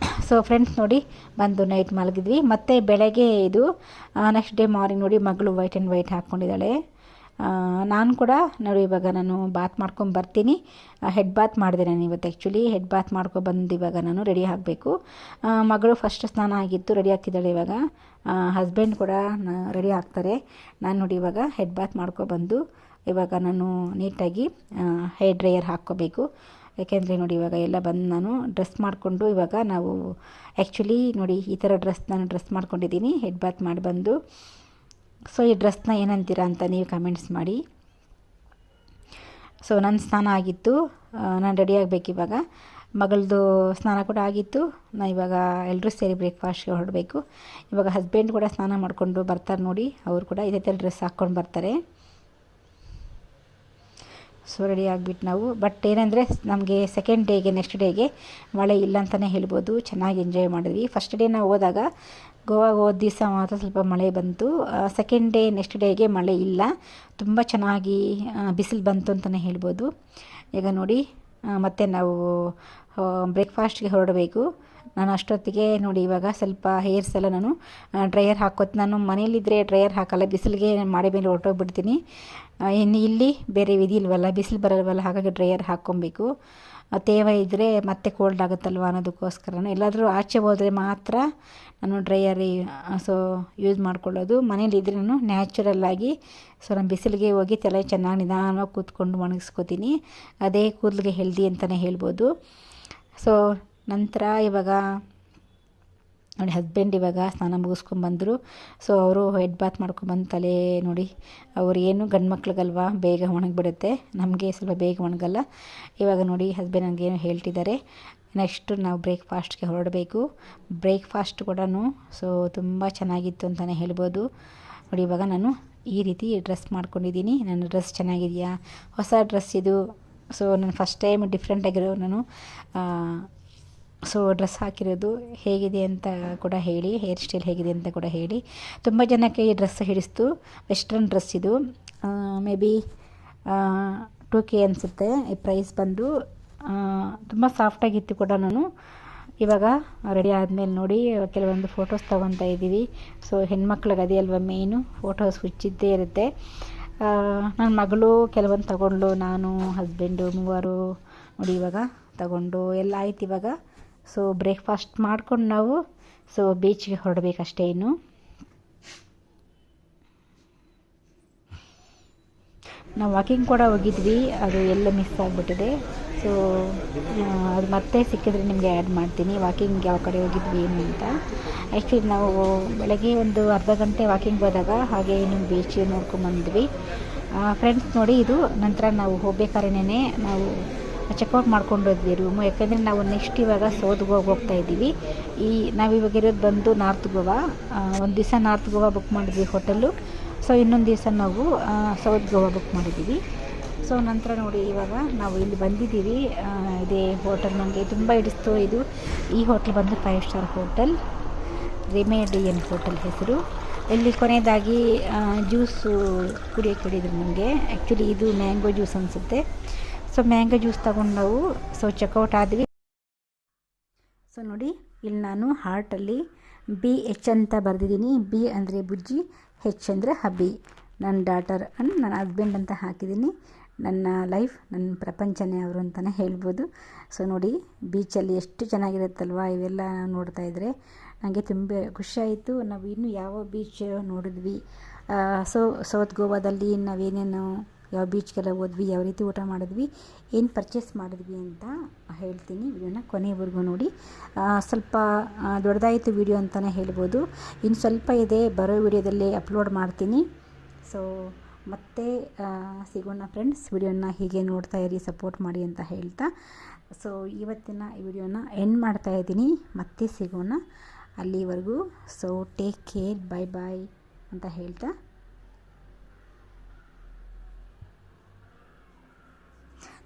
ಸೊ ಫ್ರೆಂಡ್ಸ್ ನೋಡಿ, ಬಂದು ನೈಟ್ ಮಲಗಿದ್ವಿ. ಮತ್ತು ಬೆಳಗ್ಗೆ ಇದು ನೆಕ್ಸ್ಟ್ ಡೇ ಮಾರ್ನಿಂಗ್ ನೋಡಿ ಮಗಳು ವೈಟ್ ಆ್ಯಂಡ್ ವೈಟ್ ಹಾಕ್ಕೊಂಡಿದ್ದಾಳೆ ನಾನು ಕೂಡ, ನೋಡಿ ಇವಾಗ ನಾನು ಬಾತ್ ಮಾಡ್ಕೊಂಡು ಬರ್ತೀನಿ. ಹೆಡ್ ಬಾತ್ ಮಾಡಿದೆ ನಾನು ಇವತ್ತು ಆ್ಯಕ್ಚುಲಿ ಹೆಡ್ ಬಾತ್ ಮಾಡ್ಕೊಂಡು ಬಂದು ಇವಾಗ ನಾನು ರೆಡಿ ಆಗಬೇಕು. ಮಗಳು ಫಸ್ಟ್ ಸ್ನಾನ ಆಗಿತ್ತು ರೆಡಿ ಆಗ್ತಿದ್ದಾಳೆ ಇವಾಗ. ಹಸ್ಬೆಂಡ್ ಕೂಡ ರೆಡಿ ಆಗ್ತಾರೆ. ನಾನು ನೋಡಿ ಇವಾಗ ಹೆಡ್ ಬಾತ್ ಮಾಡ್ಕೊಬಂದು ಇವಾಗ ನಾನು ನೀಟಾಗಿ ಹೇರ್ ಡ್ರೈಯರ್ ಹಾಕ್ಕೋಬೇಕು. ಯಾಕೆಂದರೆ ನೋಡಿ ಇವಾಗ ಎಲ್ಲ ಬಂದು ನಾನು ಡ್ರೆಸ್ ಮಾಡಿಕೊಂಡು ಇವಾಗ ನಾವು ಆ್ಯಕ್ಚುಲಿ ನೋಡಿ ಈ ಥರ ಡ್ರೆಸ್ ನಾನು ಡ್ರೆಸ್ ಮಾಡ್ಕೊಂಡಿದ್ದೀನಿ ಹೆಡ್ ಬಾತ್ ಮಾಡಿ ಬಂದು. ಸೊ ಈ ಡ್ರೆಸ್ನ ಏನಂತೀರಾ ಅಂತ ನೀವು ಕಮೆಂಟ್ಸ್ ಮಾಡಿ. ಸೊ ನನ್ನ ಸ್ನಾನ ಆಗಿತ್ತು. ನಾನು ರೆಡಿ ಆಗಬೇಕು ಇವಾಗ. ಮಗಳದು ಸ್ನಾನ ಕೂಡ ಆಗಿತ್ತು. ನಾನು ಇವಾಗ ಎಲ್ಲರೂ ಸೇರಿ ಬ್ರೇಕ್ಫಾಸ್ಟ್ಗೆ ಹೊರಡಬೇಕು. ಇವಾಗ ಹಸ್ಬೆಂಡ್ ಕೂಡ ಸ್ನಾನ ಮಾಡಿಕೊಂಡು ಬರ್ತಾರೆ ನೋಡಿ. ಅವರು ಕೂಡ ಇದೇ ಥರ ಡ್ರೆಸ್ ಹಾಕ್ಕೊಂಡು ಬರ್ತಾರೆ. ಸೊ ರೆಡಿ ಆಗಿಬಿಟ್ಟು ನಾವು. ಬಟ್ ಏನಂದರೆ ನಮಗೆ ಸೆಕೆಂಡ್ ಡೇಗೆ ನೆಕ್ಸ್ಟ್ ಡೇಗೆ ಮಳೆ ಇಲ್ಲ ಅಂತಲೇ ಹೇಳ್ಬೋದು. ಚೆನ್ನಾಗಿ ಎಂಜಾಯ್ ಮಾಡಿದ್ವಿ. ಫಸ್ಟ್ ಡೇ ನಾವು ಹೋದಾಗ ಗೋವಾಗ ಹೋದ ದಿವಸ ಮಾತ್ರ ಸ್ವಲ್ಪ ಮಳೆ ಬಂತು. ಸೆಕೆಂಡ್ ಡೇ ನೆಕ್ಸ್ಟ್ ಡೇಗೆ ಮಳೆ ಇಲ್ಲ. ತುಂಬ ಚೆನ್ನಾಗಿ ಬಿಸಿಲು ಬಂತು ಅಂತಲೇ ಹೇಳ್ಬೋದು. ಈಗ ನೋಡಿ ಮತ್ತು ನಾವು ಬ್ರೇಕ್ಫಾಸ್ಟ್ಗೆ ಹೊರಡಬೇಕು. ನಾನು ಅಷ್ಟೊತ್ತಿಗೆ ನೋಡಿ ಇವಾಗ ಸ್ವಲ್ಪ ಹೇರ್ಸ್ ಎಲ್ಲ ನಾನು ಡ್ರೈಯರ್ ಹಾಕೋದು ನಾನು ಮನೇಲಿದ್ದರೆ ಡ್ರೈಯರ್ ಹಾಕಲ್ಲ, ಬಿಸಿಲಿಗೆ ಮಾಡಿ ಮೇಲೆ ಹೊರಟೋಗ್ಬಿಡ್ತೀನಿ. ಇನ್ನು ಇಲ್ಲಿ ಬೇರೆ ವಿಧಿ ಇಲ್ವಲ್ಲ, ಬಿಸಿಲು ಬರಲ್ವಲ್ಲ, ಹಾಗಾಗಿ ಡ್ರೈಯರ್ ಹಾಕ್ಕೊಬೇಕು. ತೇವ ಇದ್ದರೆ ಮತ್ತೆ ಕೋಲ್ಡ್ ಆಗುತ್ತಲ್ವ ಅನ್ನೋದಕ್ಕೋಸ್ಕರ ಎಲ್ಲಾದರೂ ಆಚೆ ಹೋದರೆ ಮಾತ್ರ ನಾನು ಡ್ರೈಯರ್ ಸೊ ಯೂಸ್ ಮಾಡ್ಕೊಳ್ಳೋದು. ಮನೇಲಿದ್ದರೆ ನಾನು ನ್ಯಾಚುರಲ್ ಆಗಿ ಸೊ ನಾನು ಬಿಸಿಲಿಗೆ ಹೋಗಿ ತಲೆ ಚೆನ್ನಾಗಿ ನಿಧಾನವಾಗಿ ಕೂತ್ಕೊಂಡು ಒಣಗಿಸ್ಕೋತೀನಿ. ಅದೇ ಕೂದಲಿಗೆ ಹೆಲ್ದಿ ಅಂತಲೇ ಹೇಳ್ಬೋದು. ಸೊ ನಂತರ ಇವಾಗ ನೋಡಿ ಹಸ್ಬೆಂಡ್ ಇವಾಗ ಸ್ನಾನ ಮುಗಿಸ್ಕೊಂಬಂದರು ಸೊ ಅವರು ಹೆಡ್ ಬಾತ್ ಮಾಡ್ಕೊಂಬಂದು ತಲೆ ನೋಡಿ, ಅವ್ರು ಏನು ಗಂಡು ಮಕ್ಳಿಗಲ್ವ? ಬೇಗ ಒಣಗಿಬಿಡುತ್ತೆ. ನಮಗೆ ಸ್ವಲ್ಪ ಬೇಗ ಒಣಗಲ್ಲ. ಇವಾಗ ನೋಡಿ ಹಸ್ಬೆಂಡ್ ನನಗೆ ಏನು ಹೇಳ್ತಿದ್ದಾರೆ. ನೆಕ್ಸ್ಟು ನಾವು ಬ್ರೇಕ್ಫಾಸ್ಟ್ಗೆ ಹೊರಡಬೇಕು. ಬ್ರೇಕ್ಫಾಸ್ಟ್ ಕೂಡ ಸೊ ತುಂಬ ಚೆನ್ನಾಗಿತ್ತು ಅಂತಲೇ ಹೇಳ್ಬೋದು. ನೋಡಿ, ಇವಾಗ ನಾನು ಈ ರೀತಿ ಡ್ರೆಸ್ ಮಾಡ್ಕೊಂಡಿದ್ದೀನಿ. ನನ್ನ ಡ್ರೆಸ್ ಚೆನ್ನಾಗಿದೆಯಾ? ಹೊಸ ಡ್ರೆಸ್ ಇದು. ಸೊ ನಾನು ಫಸ್ಟ್ ಟೈಮ್ ಡಿಫ್ರೆಂಟಾಗಿರೋ ನಾನು ಸೊ ಡ್ರೆಸ್ ಹಾಕಿರೋದು ಹೇಗಿದೆ ಅಂತ ಕೂಡ ಹೇಳಿ ಹೇರ್ ಸ್ಟೈಲ್ ಹೇಗಿದೆ ಅಂತ ಕೂಡ ಹೇಳಿ. ತುಂಬ ಜನಕ್ಕೆ ಈ ಡ್ರೆಸ್ ಹಿಡಿಸ್ತು. ವೆಸ್ಟರ್ನ್ ಡ್ರೆಸ್ ಇದು. ಮೇ ಬಿ ಟು ಕೆ ಅನಿಸುತ್ತೆ. ಈ ಪ್ರೈಸ್ ಬಂದು ತುಂಬ ಸಾಫ್ಟಾಗಿತ್ತು ಕೂಡ ನಾನು. ಇವಾಗ ರೆಡಿ ಆದಮೇಲೆ ನೋಡಿ, ಕೆಲವೊಂದು ಫೋಟೋಸ್ ತೊಗೊತಾ ಇದ್ದೀವಿ. ಸೊ ಹೆಣ್ಮಕ್ಳಿಗೆ ಅದೇ ಅಲ್ವಾ ಮೇಯ್ನು ಫೋಟೋಸ್ ಹುಚ್ಚಿದ್ದೇ ಇರುತ್ತೆ. ನನ್ನ ಮಗಳು ಕೆಲವೊಂದು ತಗೊಂಡು ನಾನು ಹಸ್ಬೆಂಡು ಮೂವರು ನೋಡಿ ಇವಾಗ ತಗೊಂಡು, ಎಲ್ಲ ಆಯ್ತು ಇವಾಗ. ಸೊ ಬ್ರೇಕ್ಫಾಸ್ಟ್ ಮಾಡ್ಕೊಂಡು ನಾವು ಸೊ ಬೀಚ್ಗೆ ಹೊರಡಬೇಕಷ್ಟೇ ಇನ್ನು. ನಾವು ವಾಕಿಂಗ್ ಕೂಡ ಹೋಗಿದ್ವಿ, ಅದು ಎಲ್ಲ ಮಿಸ್ ಆಗಿಬಿಟ್ಟಿದೆ. ಸೊ ಅದು ಮತ್ತೆ ಸಿಕ್ಕಿದ್ರೆ ನಿಮಗೆ ಆ್ಯಡ್ ಮಾಡ್ತೀನಿ ವಾಕಿಂಗ್ ಯಾವ ಕಡೆ ಹೋಗಿದ್ವಿ ಏನು ಅಂತ. ಆ್ಯಕ್ಚುಲಿ ನಾವು ಬೆಳಗ್ಗೆ ಒಂದು ಅರ್ಧ ಗಂಟೆ ವಾಕಿಂಗ್ ಹೋದಾಗ, ಹಾಗೆ ಇನ್ನು ಬೀಚ್ ನೋಡ್ಕೊಂಬಂದ್ವಿ ಫ್ರೆಂಡ್ಸ್ ನೋಡಿ ಇದು, ನಂತರ ನಾವು ಹೋಗ್ಬೇಕಾದ್ರೆ ನಾವು ಚೆಕ್ಔಟ್ ಮಾಡ್ಕೊಂಡು ಹೋದ್ವಿ ರೂಮು ಯಾಕೆಂದರೆ ನಾವು ನೆಕ್ಸ್ಟ್ ಇವಾಗ ಸೌತ್ ಗೋವಾಗೆ ಹೋಗ್ತಾ ಇದ್ದೀವಿ. ಈ ನಾವು ಇವಾಗ ಇರೋದು ಬಂದು ನಾರ್ತ್ ಗೋವಾ. ಒಂದು ದಿವಸ ನಾರ್ತ್ ಗೋವಾ ಬುಕ್ ಮಾಡಿದ್ವಿ ಹೋಟೆಲ್ಲು ಸೊ ಇನ್ನೊಂದು ದಿವಸ ನಾವು ಸೌತ್ ಗೋವಾ ಬುಕ್ ಮಾಡಿದ್ದೀವಿ. ಸೊ ನಂತರ ನೋಡಿ ಇವಾಗ ನಾವು ಇಲ್ಲಿ ಬಂದಿದ್ದೀವಿ. ಇದೇ ಹೋಟೆಲ್ ನನಗೆ ತುಂಬ ಹಿಡಿಸ್ತು. ಇದು ಈ ಹೋಟೆಲ್ ಬಂದು ಫೈವ್ ಸ್ಟಾರ್ ಹೋಟೆಲ್ ರಿಮೇಡಿಯನ್ ಹೋಟೆಲ್ ಹೆಸರು. ಇಲ್ಲಿ ಕೊನೆಯದಾಗಿ ಜ್ಯೂಸು ಕುಡಿಯೋಕ್ಕೆ ಹೇಳಿದರು ನಮಗೆ. ಆ್ಯಕ್ಚುಲಿ ಇದು ಮ್ಯಾಂಗೋ ಜ್ಯೂಸ್ ಅನಿಸುತ್ತೆ. ಸೊ ಮ್ಯಾಂಗೋ ಜ್ಯೂಸ್ ತಗೊಂಡು ನಾವು ಸೊ ಚೆಕ್ಔಟ್ ಆದ್ವಿ. ಸೊ ನೋಡಿ, ಇಲ್ಲಿ ನಾನು ಹಾರ್ಟಲ್ಲಿ ಬಿ ಎಚ್ ಅಂತ ಬರೆದಿದ್ದೀನಿ. ಬಿ ಅಂದರೆ ಬುಜ್ಜಿ ಹೆಚ್ ಅಂದರೆ ಹಬ್ಬಿ. ನನ್ನ ಡಾಟರ್ ಅಂಡ್ ನನ್ನ ಹಸ್ಬೆಂಡ್ ಅಂತ ಹಾಕಿದ್ದೀನಿ. ನನ್ನ ಲೈಫ್ ನನ್ನ ಪ್ರಪಂಚನೇ ಅವರು ಅಂತಲೇ ಹೇಳ್ಬೋದು. ಸೊ ನೋಡಿ ಬೀಚಲ್ಲಿ ಎಷ್ಟು ಚೆನ್ನಾಗಿರುತ್ತಲ್ವ? ಇವೆಲ್ಲ ನೋಡ್ತಾ ಇದ್ದರೆ ನನಗೆ ತುಂಬ ಖುಷಿಯಾಯಿತು ನಾವು ಇನ್ನೂ ಯಾವ ಬೀಚ್ ನೋಡಿದ್ವಿ? ಸೊ, ಸೌತ್ ಗೋವಾದಲ್ಲಿ ನಾವೇನೇನು ಯಾವ ಬೀಚ್ಗೆಲ್ಲ ಹೋದ್ವಿ, ಯಾವ ರೀತಿ ಊಟ ಮಾಡಿದ್ವಿ, ಏನು ಪರ್ಚೇಸ್ ಮಾಡಿದ್ವಿ ಅಂತ ಹೇಳ್ತೀನಿ ವಿಡಿಯೋನ ಕೊನೆವರೆಗೂ ನೋಡಿ. ಸ್ವಲ್ಪ ದೊಡ್ಡದಾಯಿತು ವಿಡಿಯೋ ಅಂತಲೇ ಹೇಳ್ಬೋದು. ಇನ್ನು ಸ್ವಲ್ಪ ಇದೆ, ಬರೋ ವಿಡಿಯೋದಲ್ಲಿ ಅಪ್ಲೋಡ್ ಮಾಡ್ತೀನಿ. ಸೊ ಮತ್ತೆ ಸಿಗೋಣ ಫ್ರೆಂಡ್ಸ್ ವಿಡಿಯೋನ ಹೀಗೆ ನೋಡ್ತಾ ಇರಿ ಸಪೋರ್ಟ್ ಮಾಡಿ ಅಂತ ಹೇಳ್ತಾ. ಸೊ ಇವತ್ತಿನ ಈ ವಿಡಿಯೋನ ಎಂಡ್ ಮಾಡ್ತಾ ಇದ್ದೀನಿ. ಮತ್ತೆ ಸಿಗೋಣ ಅಲ್ಲಿವರೆಗೂ. So take care bye bye ಅಂತ ಹೇಳ್ತಾ.